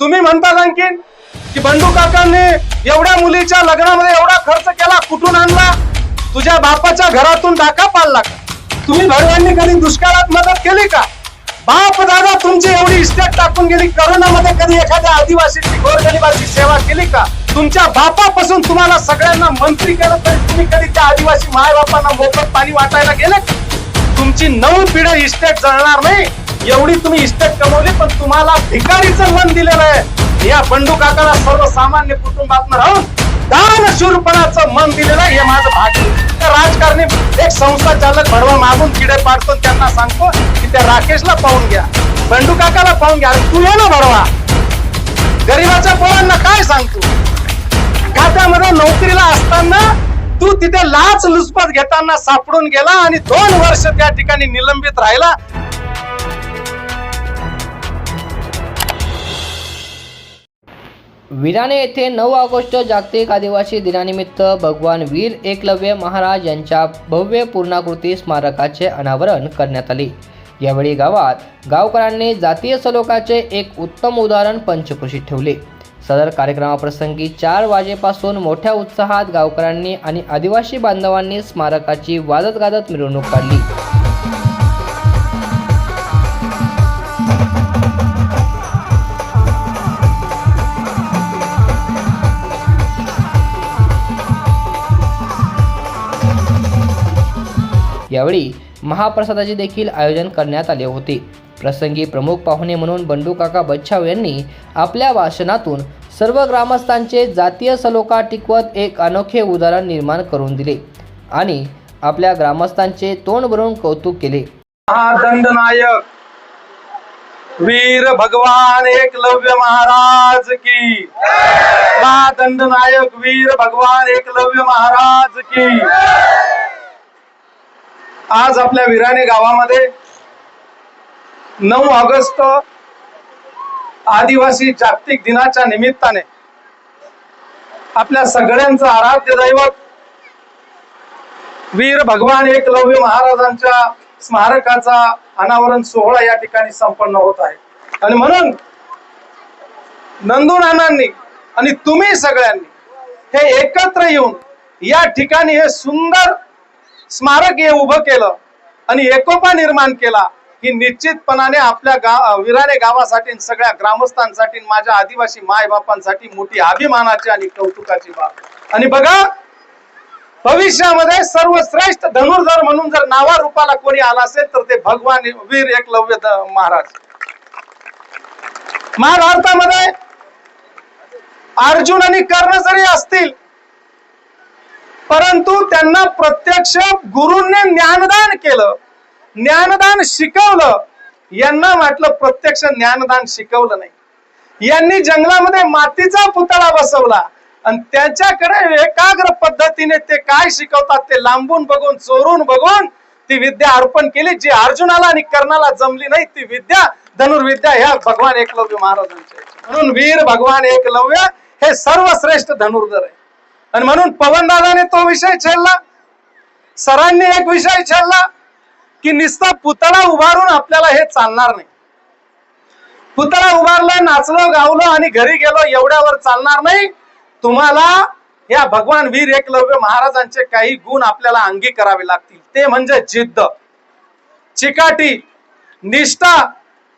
तुम्ही म्हणता आणखीन की बंडू काकांनी एवढ्या मुलीच्या लग्नामध्ये एवढा खर्च केला कुठून आणला? तुझ्या बापाच्या घरातून डाका पाडला का? तुम्ही भरवांनी कधी दुष्काळात मदत केली का? बाप दादा तुमची एवढी इस्टेट टाकून गेली करोनामध्ये कधी एखाद्या आदिवासीची गोरगरिबाची सेवा केली का? तुमच्या बापापासून तुम्हाला सगळ्यांना मंत्री केलं तरी तुम्ही कधी त्या आदिवासी माय बापांना मोफत पाणी वाटायला गेले तुमची नऊ पिढी इस्टेट जळणार नाही. एवढी तुम्ही इस्टेट कमवली पण तुम्हाला भिकारीचं मन दिलेलं आहे. या बंडू काकाला सर्वसामान्य कुटुंबात राहून दान शूरपणाचं मन दिलेलं आहे हे माझं भाग्य राजकारणी एक संस्था चालक भडवा मागून किडे पाडतो त्यांना सांगतो की त्या राकेशला पाहून घ्या. बंडू काकाला पाहून घ्या. तू ये ना भडवा. गरीबाच्या पोरांना काय सांगतो? खात्यामध्ये नोकरीला असताना तू तिथे लाच लुचपत घेताना सापडून गेला आणि दोन वर्ष त्या ठिकाणी निलंबित राहिला. वीराने येथे नऊ ऑगस्ट जागतिक आदिवासी दिनानिमित्त भगवान वीर एकलव्य महाराज यांच्या भव्य पूर्णाकृती स्मारकाचे अनावरण करण्यात आले. यावेळी गावात गावकऱ्यांनी जातीय सलोखाचे एक उत्तम उदाहरण पंचकृषीत ठेवले. सदर कार्यक्रमाप्रसंगी चार वाजेपासून मोठ्या उत्साहात गावकऱ्यांनी आणि आदिवासी बांधवांनी स्मारकाची वादत गाजत मिरवणूक काढली. यावेळी महाप्रसादाचे देखील आयोजन करण्यात आले होते. प्रसंगी प्रमुख पाहुणे म्हणून बंडू काका बच्छाव यांनी आपल्या भाषणातून सर्व ग्रामस्थांचे जातीय सलोखा टिकवत एक अनोखे उदाहरण निर्माण करून दिले आणि आपल्या ग्रामस्थांचे तोंड भरून कौतुक केले. महादंडनायक वीर भगवान एकलव्य महाराज की. महादंडनायक वीर भगवान एकलव्य महाराज की. आज आपल्या विराने गावामध्ये नऊ ऑगस्ट आदिवासी जागतिक दिनाच्या निमित्ताने आपल्या सगळ्यांचं आराध्य दैवत वीर भगवान एकलव्य महाराजांच्या स्मारकाचा अनावरण सोहळा या ठिकाणी संपन्न होत आहे. आणि म्हणून नंदुनानांनी आणि तुम्ही सगळ्यांनी हे एकत्र येऊन या ठिकाणी हे सुंदर स्मारक हे उभं केलं आणि एकोपा निर्माण केला ही निश्चितपणाने आपल्या गाव विराने गावासाठी सगळ्या ग्रामस्थांसाठी माझ्या आदिवासी माय बापांसाठी मोठी अभिमानाची आणि कौतुकाची बाब. आणि बघा भविष्यामध्ये सर्वश्रेष्ठ धनुर्धर म्हणून जर नावा रूपाला कोणी आला असेल तर ते भगवान वीर एकलव्य महाराज. महाभारतामध्ये अर्जुन आणि कर्ण जरी असतील परंतु त्यांना प्रत्यक्ष गुरुंनी ज्ञानदान केलं ज्ञानदान शिकवलं. यांना म्हटलं प्रत्यक्ष ज्ञानदान शिकवलं नाही. यांनी जंगलामध्ये मातीचा पुतळा बसवला. आणि त्याच्याकडे एकाग्र पद्धतीने ते काय शिकवतात ते लांबून बघून चोरून बघून ती विद्या अर्पण केली. जी अर्जुनाला आणि कर्णाला जमली नाही ती विद्या धनुर्विद्या ह्या भगवान एकलव्य महाराजांच्या म्हणून वीर भगवान एकलव्य हे सर्वश्रेष्ठ धनुर्धर आहे आणि म्हणून पवनदादाने तो विषय छेडला. सरांनी एक विषय छेडला की नुसता पुतळा उभारून आपल्याला हे चालणार नाही. पुतळा उभारला नाचलो गावलो आणि घरी गेलो एवढ्यावर चालणार नाही. तुम्हाला या भगवान वीर एकलव्य महाराजांचे काही गुण आपल्याला अंगी करावे लागतील. ते म्हणजे जिद्द. चिकाटी निष्ठा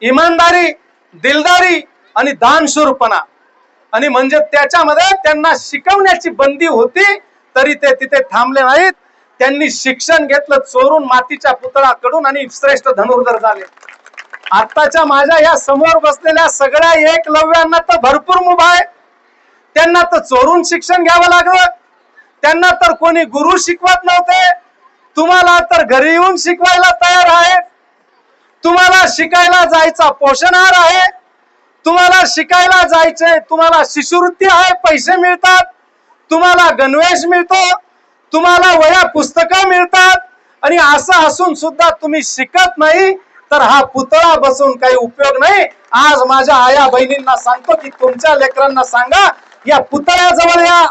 इमानदारी दिलदारी आणि दानशूरपणा. आणि म्हणजे त्याच्यामध्ये त्यांना शिकवण्याची बंदी होती तरी ते तिथे थांबले नाहीत. त्यांनी शिक्षण घेतलं चोरून मातीच्या पुतळाकडून आणि श्रेष्ठ धनुर्धर झाले. आत्ताच्या माझ्या या समोर बसलेल्या सगळ्या एकलव्यांना तर भरपूर मुभा आहे. त्यांना तर चोरून शिक्षण घ्यावं लागलं. त्यांना तर कोणी गुरु शिकवत नव्हते. तुम्हाला तर घरी येऊन शिकवायला तयार आहे तुम्हाला शिकायला जायचा पोषणहार आहे. तुम्हाला शिकायला जायचंय तुम्हाला शिष्यवृत्ती आहे पैसे मिळतात तुम्हाला गणवेश मिळतो तुम्हाला वया पुस्तकं मिळतात आणि असं असून सुद्धा तुम्ही शिकत नाही तर हा पुतळा बसून काही उपयोग नाही. आज माझ्या आया बहिणींना सांगतो की तुमच्या लेकरांना सांगा या पुतळ्याजवळ या.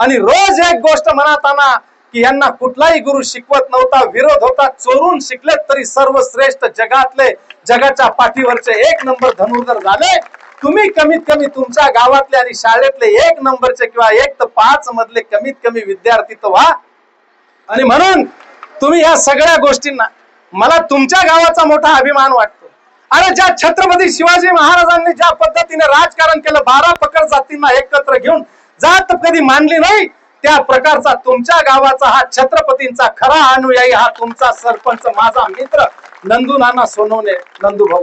आणि रोज एक गोष्ट म्हणताना की यांना कुठलाही गुरु शिकवत नव्हता विरोध होता चोरून शिकलेत तरी सर्वश्रेष्ठ जगातले जगाच्या पाठीवरचे एक नंबर धनुर्धर झाले. तुम्ही कमीत कमी तुमच्या गावातले आणि शाळेतले एक नंबरचे किंवा एक तर पाच मधले कमीत कमी विद्यार्थी तर व्हा. आणि म्हणून तुम्ही या सगळ्या गोष्टींना मला तुमच्या गावाचा मोठा अभिमान वाटतो. अरे ज्या छत्रपती शिवाजी महाराजांनी ज्या पद्धतीने राजकारण केलं बारा पकड जातींना एकत्र घेऊन जात कधी मानली नाही त्या प्रकारचा तुमच्या गावाचा हा छत्रपतींचा खरा अनुयायी हा तुमचा सरपंच माझा मित्र नंदू नाना सोनवणे नंदू भाऊ.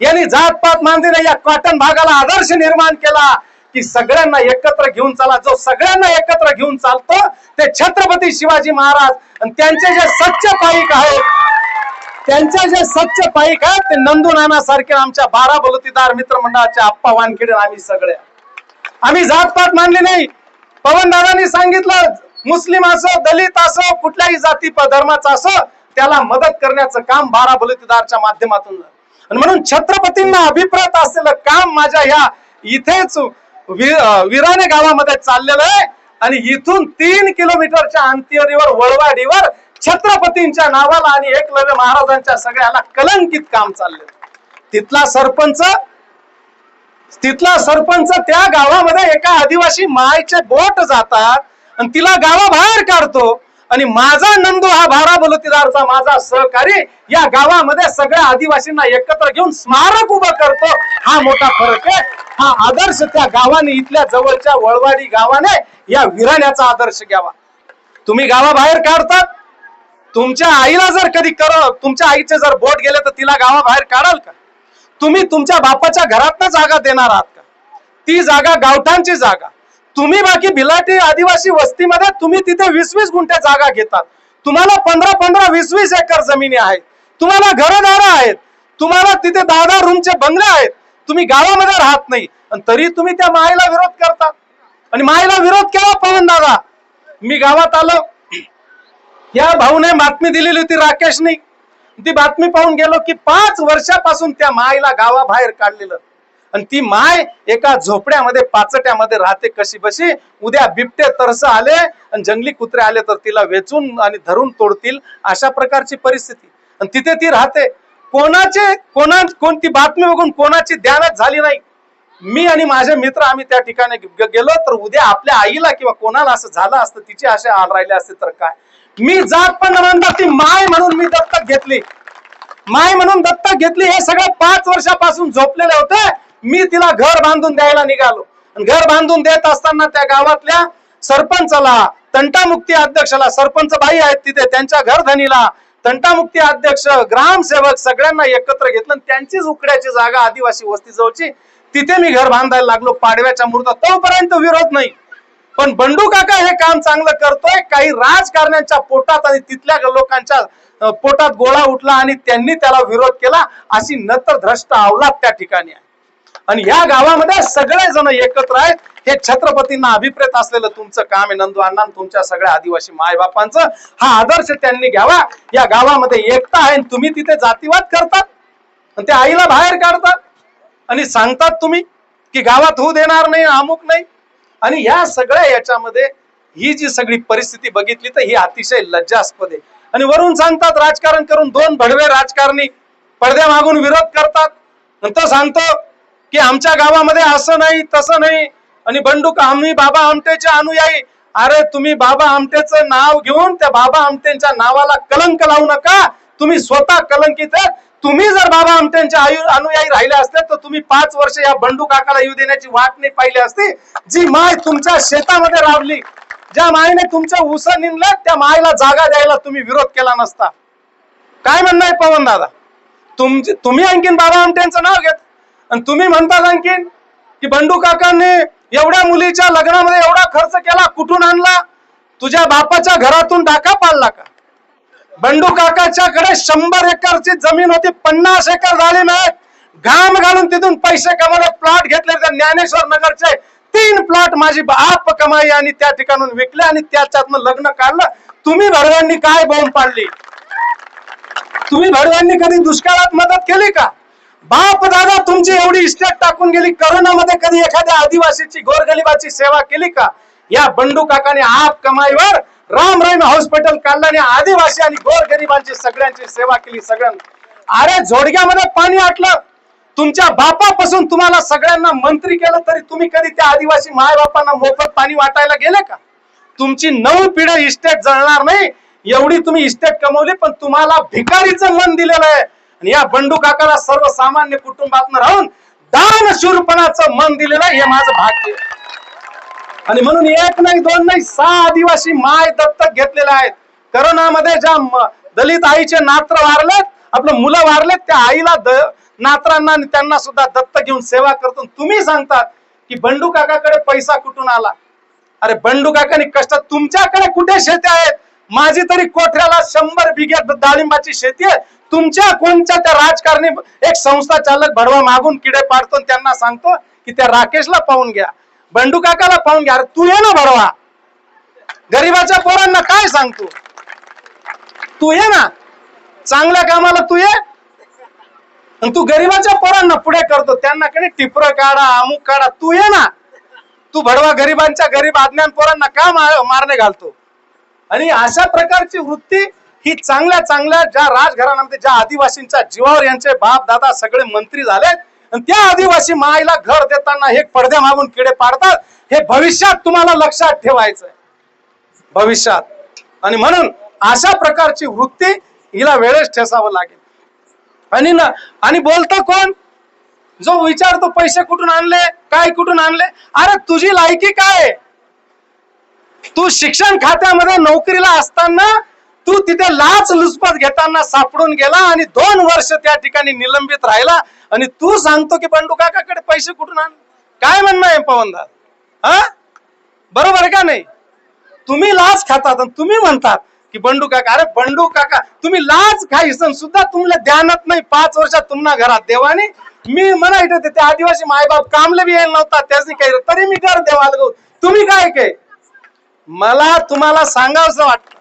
यांनी जातपात मानली नाही या कॉटन भागाला आदर्श निर्माण केला की सगळ्यांना एकत्र घेऊन चाला. जो सगळ्यांना एकत्र घेऊन चालतो ते छत्रपती शिवाजी महाराज आणि त्यांचे जे सच्चे पाईक आहेत त्यांचे जे सच्चे पाईक आहेत ते नंदू नाना सारखे आमच्या बारा बलुतीदार मित्रमंडळाच्या आप्पा वानखेडे आम्ही सगळे. आम्ही जातपात मानली नाही. पवन दादांनी सांगितलं मुस्लिम असो दलित असो कुठल्याही जाती धर्माचा असो त्याला मदत करण्याचं काम बारा बलुतीदारच्या माध्यमातून आणि म्हणून छत्रपतींना अभिप्रेत असलेलं काम माझ्या ह्या इथेच विराने गावामध्ये चाललेलं आहे. आणि इथून तीन किलोमीटरच्या अंतरीवर वळवाडीवर छत्रपतींच्या नावाला आणि एकलव्य महाराजांच्या सगळ्याला कलंकित काम चाललेलं तिथला सरपंच तिथला सरपंच त्या गावामध्ये एका आदिवासी मायचे बोट जातात आणि तिला गावाबाहेर काढतो. आणि माझा नंदू हा भारा बलुतीदारचा माझा सहकारी या गावामध्ये सगळ्या आदिवासींना एकत्र घेऊन स्मारक उभं करतो. हा मोठा फरक आहे. हा आदर्श त्या गावाने इथल्या जवळच्या वळवाडी गावाने या विराण्याचा आदर्श घ्यावा. तुम्ही गावाबाहेर काढतात तुमच्या आईला जर कधी कर तुमच्या आईचे जर बोट गेले तर तिला गावाबाहेर काढाल का? तुम्ही तुमच्या बापाच्या घरातनं जागा देणार आहात का? ती जागा गावठांची जागा. तुम्ही बाकी बिलाटी आदिवासी वस्तीमध्ये तुम्ही तिथे वीस वीस गुंठ्या जागा घेतात. तुम्हाला पंधरा पंधरा वीस वीस एकर जमिनी आहेत. तुम्हाला घरदारं आहेत. तुम्हाला तिथे दहा दहा रूमचे बंगले आहेत. तुम्ही गावामध्ये राहत नाही. आणि तरी तुम्ही त्या मायेला विरोध करता. आणि मायेला विरोध केला पवन दादा? मी गावात आलो. या भाऊने बातमी दिलेली होती राकेशनी. ती बातमी पाहून गेलो की पाच वर्षापासून त्या मायला गावाबाहेर काढलेलं. आणि ती माय एका झोपड्यामध्ये पाचट्यामध्ये राहते कशी बशी उद्या बिबटे तरस आले आणि जंगली कुत्रे आले तर तिला वेचून आणि धरून तोडतील अशा प्रकारची परिस्थिती. आणि तिथे ती राहते. कोणाचे कोणा कोणती बातमी बघून कोणाची ध्यानच झाली नाही? मी आणि माझे मित्र आम्ही त्या ठिकाणी गेलो तर उद्या आपल्या आईला किंवा कोणाला असं झालं असतं तिचे असे हाल राहिले असते तर काय? मी जात पण ती माय म्हणून मी दत्तक घेतली. माय म्हणून दत्तक घेतली हे सगळं पाच वर्षापासून झोपलेले होते. मी तिला घर बांधून द्यायला निघालो. घर बांधून देत असताना त्या गावातल्या सरपंचाला तंटामुक्ती अध्यक्षाला सरपंच बाई आहेत तिथे त्यांच्या घरधनीला तंटामुक्ती अध्यक्ष ग्रामसेवक सगळ्यांना एकत्र घेतलं आणि त्यांचीच उकड्याची जागा आदिवासी वस्ती जवळची तिथे मी घर बांधायला लागलो. पाडव्याच्या मुहूर्तात तोपर्यंत विरोध नाही. पण बंडू काका हे काम चांगलं करतोय. काही राजकारण्यांच्या पोटात आणि तिथल्या लोकांच्या पोटात गोळा उठला आणि त्यांनी त्याला विरोध केला अशी नंतर ध्रष्ट अवलाद त्या ठिकाणी आहे. आणि या गावामध्ये सगळे जण एकत्र आहेत. हे छत्रपतींना अभिप्रेत असलेलं तुमचं काम आहे नंदू अण्णा तुमच्या सगळ्या आदिवासी मायबापांचं. हा आदर्श त्यांनी घ्यावा. या गावामध्ये एकता आहे आणि तुम्ही तिथे जातीवाद करतात. आणि ते आईला बाहेर काढतात. आणि सांगतात तुम्ही की गावात होऊ देणार नाही अमुक नाही. आणि या सगळ्या याच्यामध्ये ही जी सगळी परिस्थिती बघितली तर ही अतिशय लज्जास्पद आहे. आणि वरून सांगतात राजकारण करून दोन भडवे राजकारणी पडद्या मागून विरोध करतात. नंतर सांगतो की आमच्या गावामध्ये असं नाही तसं नाही. आणि बंडूक आम्ही बाबा आमटेचे अनुयायी. अरे तुम्ही बाबा आमटेचं नाव घेऊन त्या बाबा आमटेंच्या नावाला कलंक लावू नका. तुम्ही स्वतः कलंकित तुम्ही जर बाबा आमट्यांच्या आयु अनुयायी राहिले असते तर तुम्ही पाच वर्ष या बंडू काकाला येऊ देण्याची वाट नाही पाहिली असती. जी माय तुमच्या शेतामध्ये राबली ज्या मायने तुमच्या उस निंदलं त्या मायला जागा द्यायला तुम्ही विरोध केला नसता. काय म्हणणं आहे पवन दादा? तुमची तुम्ही आणखीन बाबा आमट्यांचं नाव घेत. आणि तुम्ही म्हणतात आणखीन की बंडू काकांनी एवढ्या मुलीच्या लग्नामध्ये एवढा खर्च केला कुठून आणला? तुझ्या बापाच्या घरातून डाका पाडला का? बंडू काकाच्याकडे शंभर एकरची जमीन होती पन्नास एकर झाली नाही. घाम घालून तिथून पैसे कमावले प्लॉट घेतले तर ज्ञानेश्वर नगरचे. तीन प्लॉट माझी आप कमाई आणि त्या ठिकाणून विकले आणि त्याच्यातनं लग्न काढलं. तुम्ही भडव्यांनी काय बोंब पाडली? तुम्ही भडव्यांनी कधी दुष्काळात मदत केली का? बाप दादा तुमची एवढी इस्टेट टाकून गेली करोनामध्ये कधी एखाद्या आदिवासीची गोरगलिबाची सेवा केली का? या बंडू काकाने आप कमाईवर राम राईम हॉस्पिटल काढलं आणि आदिवासी आणि गोरगरिबांची सगळ्यांची सेवा केली सगळ्यांना. अरे झोडग्यामध्ये पाणी आटलं. तुमच्या बापापासून तुम्हाला सगळ्यांना मंत्री केलं तरी तुम्ही कधी त्या आदिवासी मायबापांना मोफत पाणी वाटायला गेले का? तुमची नऊ पिढी इस्टेट जळणार नाही. एवढी तुम्ही इस्टेट कमवली पण तुम्हाला भिकारीचं मन दिलेलं आहे. आणि या बंडू काकाला सर्वसामान्य कुटुंबातनं राहून दान शूरपणाचं मन दिलेलं आहे. हे माझं भाग्य आहे. आणि म्हणून एक नाही दोन नाही सहा आदिवासी माय दत्तक घेतलेले आहेत. करोनामध्ये ज्या दलित आईचे नात्र वारलेत आपलं मुलं वारलेत त्या आईला द नात्रांना त्यांना सुद्धा दत्तक घेऊन सेवा करतो. तुम्ही सांगतात की बंडू काकाकडे पैसा कुठून आला? अरे बंडू काकानी कष्ट तुमच्याकडे कुठे शेती आहेत माझी तरी कोठऱ्याला शंभर बिघे डाळिंबाची शेती आहे. तुमच्या कोणत्या त्या राजकारणी एक संस्था चालक भडवा मागून किडे पाडतो त्यांना सांगतो की त्या राकेशला पाहून घ्या. बंडू काकाला पाहून घ्या. तू ये ना भरवा. गरीबाच्या पोरांना काय सांगतो? तू ये ना. चांगल्या कामाला तू ये. तू गरीबाच्या पोरांना पुढे करतो. त्यांना कडे टिपर काढा अमुक काढा. तू ये ना. तू भडवा गरीबांच्या गरीब अज्ञान पोरांना का मारणे घालतो? आणि अशा प्रकारची वृत्ती ही चांगल्या चांगल्या ज्या राजघराण्यामध्ये ज्या आदिवासींच्या जीवावर यांचे बाप दादा सगळे मंत्री झालेत आणि त्या आदिवासी माईला घर देताना हे पडद्या मागून किडे पाडतात हे भविष्यात तुम्हाला लक्षात ठेवायचंय. भविष्यात. आणि म्हणून अशा प्रकारची वृत्ती हिला वेळेस ठेसावं लागेल. आणि ना आणि बोलतो कोण? जो विचारतो पैसे कुठून आणले? काय कुठून आणले? अरे तुझी लायकी काय? तू शिक्षण खात्यामध्ये नोकरीला असताना तू तिथे लाच लुचपत घेताना सापडून गेला आणि दोन वर्ष त्या ठिकाणी निलंबित राहिला. आणि तू सांगतो की बंडू काकाकडे पैसे कुठून आण? काय म्हणणं आहे पवनदार हा? बरोबर का नाही? तुम्ही लाच खातात आणि तुम्ही म्हणतात की बंडू काका अरे बंडू काका तुम्ही लाच खायसन सुद्धा तुम्हाला ध्यानात नाही. पाच वर्षात तुम्हाला घरात देवाने. मी म्हणा इथे ते आदिवासी मायबाप कामले बी यायला नव्हता त्याची काही तरी मी घर देवाला तुम्ही काय काय? मला तुम्हाला सांगावंसं वाटत.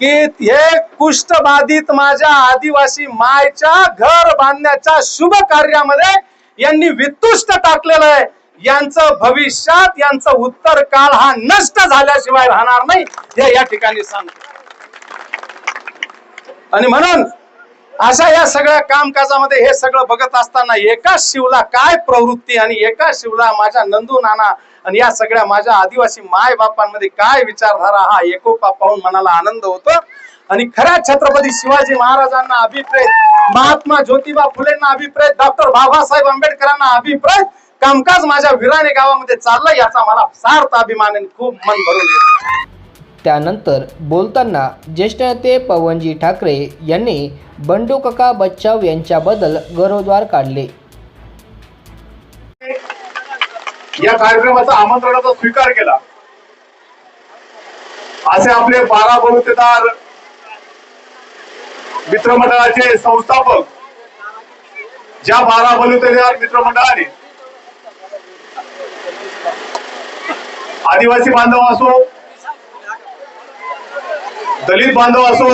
की हे कुष्ठबाधित माझ्या आदिवासी मायच्या घर बांधण्याच्या शुभ कार्यामध्ये यांनी वितुष्ट टाकलेलं आहे. यांचं भविष्यात यांचं उत्तर काळ हा नष्ट झाल्याशिवाय राहणार नाही. हे या ठिकाणी सांगतो. आणि म्हणून अशा या सगळ्या कामकाजामध्ये हे सगळं बघत असताना एका शिवला काय प्रवृत्ती आणि एका शिवला माझ्या नंदू नाना आणि या सगळ्या माझ्या आदिवासी माय बापांमध्ये काय विचारधारा हा एकोपा पाहून मनाला आनंद होतो. आणि खऱ्या छत्रपती शिवाजी महाराजांना अभिप्रेत महात्मा ज्योतिबा फुलेंना अभिप्रेत डॉक्टर बाबासाहेब आंबेडकरांना अभिप्रेत कामकाज माझ्या विराणे गावामध्ये चाललं याचा मला सार्थ अभिमान आणि खूप मन भरून येतो. त्यानंतर बोलताना ज्येष्ठ नेते पवनजी ठाकरे यांनी बंडू काका बच्चाव यांच्याबद्दल गौरवद्वार काढले. या कार्यक्रमाचा आमंत्रणाचा स्वीकार केला. असे आपले बारा बलुतेदार मित्रमंडळाचे संस्थापक ज्या बारा बलुतेदार मित्रमंडळाने आदिवासी बांधव असो दलित बांधव असो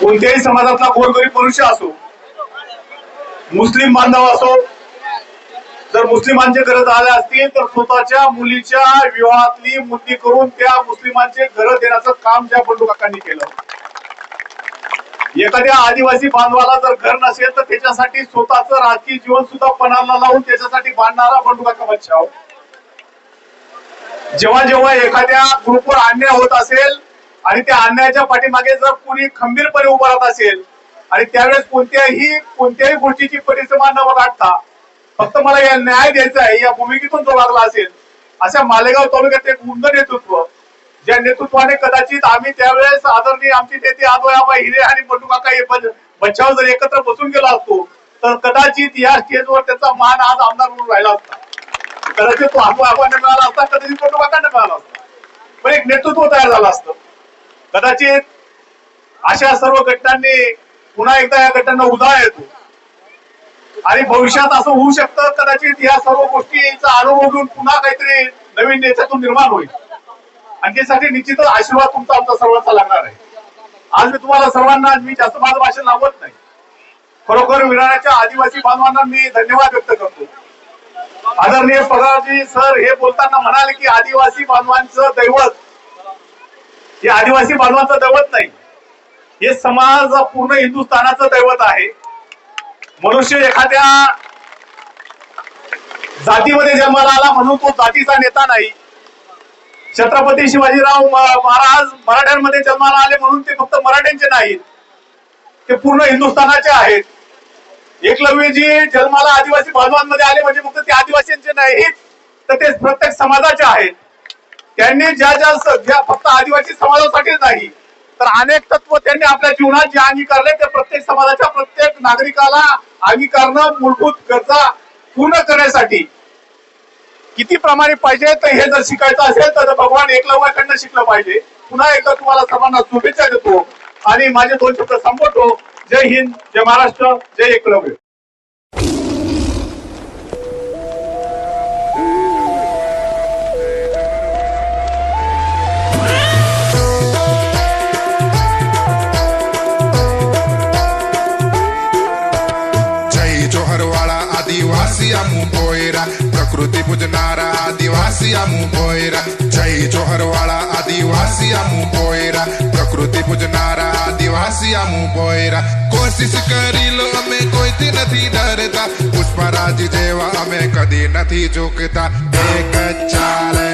कोणत्याही समाजातला गोरगरीब मनुष्य असो मुस्लिम बांधव असो जर मुस्लिमांचे घर झाले असतील तर स्वतःच्या मुलीच्या विवाहातली मुद्दी करून त्या मुस्लिमांचे घर देण्याचं काम त्या बंडू काकांनी केलं एखाद्या आदिवासी बांधवाला जर घर नसेल तर त्याच्यासाठी स्वतःच राजकीय जीवन सुद्धा पणाला लावून त्याच्यासाठी बांधणारा बंडू काका बच्चाव हो. जेव्हा जेव्हा एखाद्या ग्रुपवर अन्याय होत असेल आणि त्या अन्यायाच्या पाठीमागे जर कोणी खंबीरपणे उभं राहत असेल आणि त्यावेळेस कोणत्याही कोणत्याही गोष्टीची परिसमा न गाठता फक्त मला या न्याय द्यायचा आहे या भूमिकेतून जो लागला असेल. अशा मालेगाव तालुक्यात एक नेतृत्व ज्या नेतृत्वाने कदाचित आम्ही त्यावेळेस आदरणीय आमचे नेते आबा हिरे आणि बंडू काका हे बचाव जर एकत्र बसून गेलो असतो तर कदाचित या स्टेजवर त्याचा मान आज आमदार म्हणून राहिला असता. कदाचित तो आदोयाबाने मिळाला असता कदाचित बंडू काकाने मिळाला असता. पण एक नेतृत्व तयार झालं असतं. कदाचित अशा सर्व घटनांनी पुन्हा एकदा या घटनांना उदा येतो. आणि भविष्यात असं होऊ शकतं कदाचित या सर्व गोष्टीचा अनुभव घेऊन पुन्हा काहीतरी नवीन नेत्यातून निर्माण होईल. आणि त्यासाठी निश्चितच आशीर्वाद तुमचा आमचा सर्वांचा लागणार आहे. आज मी तुम्हाला सर्वांना मी जास्त माझं भाषण लावत नाही. खरोखर विराण्याच्या आदिवासी बांधवांना मी धन्यवाद व्यक्त करतो. आदरणीय पगारजी सर हे बोलताना म्हणाले की आदिवासी बांधवांचं दैवत हे आदिवासी बांधवांचं दैवत नाही. हे समाज पूर्ण हिंदुस्थानाचं दैवत आहे. मनुष्य एखाद्या जातीमध्ये जन्माला आला म्हणून तो जातीचा नेता नाही. छत्रपती शिवाजीराव महाराज मराठ्यांमध्ये जन्माला आले म्हणून ते फक्त मराठ्यांचे नाहीत. ते पूर्ण हिंदुस्थानाचे आहेत. एकलव्यजी जन्माला आदिवासी बांधवांमध्ये आले म्हणजे फक्त ते आदिवासींचे नाहीत तर ते प्रत्येक समाजाचे आहेत. त्यांनी ज्या ज्या ज्या फक्त आदिवासी समाजासाठीच नाही तर अनेक तत्व त्यांनी आपल्या जीवनात जे अंगीकारले ते प्रत्येक समाजाच्या प्रत्येक नागरिकाला अंगीकारणं मूलभूत गरजा पूर्ण करण्यासाठी. किती प्रमाणे पाहिजे तर हे जर शिकायचं असेल तर भगवान एकलव्याकडनं शिकलं पाहिजे. पुन्हा एकदा तुम्हाला सर्वांना शुभेच्छा देतो. आणि माझे दोन शब्द संपवतो. जय हिंद जय महाराष्ट्र जय एकलव्य. प्रकृती पूजनारा आदिवासी आमू बोयरा जय जोहरवाळा आदिवासी आमू बोयरा પ્રકૃતિ પૂજનારા આદિવાસી આમું બોયરા કોશિશ કરી લો અમે કોઈથી નથી ડરતા પુષ્પરાજ જેવા અમે કદી નથી ઝૂકતા એક જ ચાલે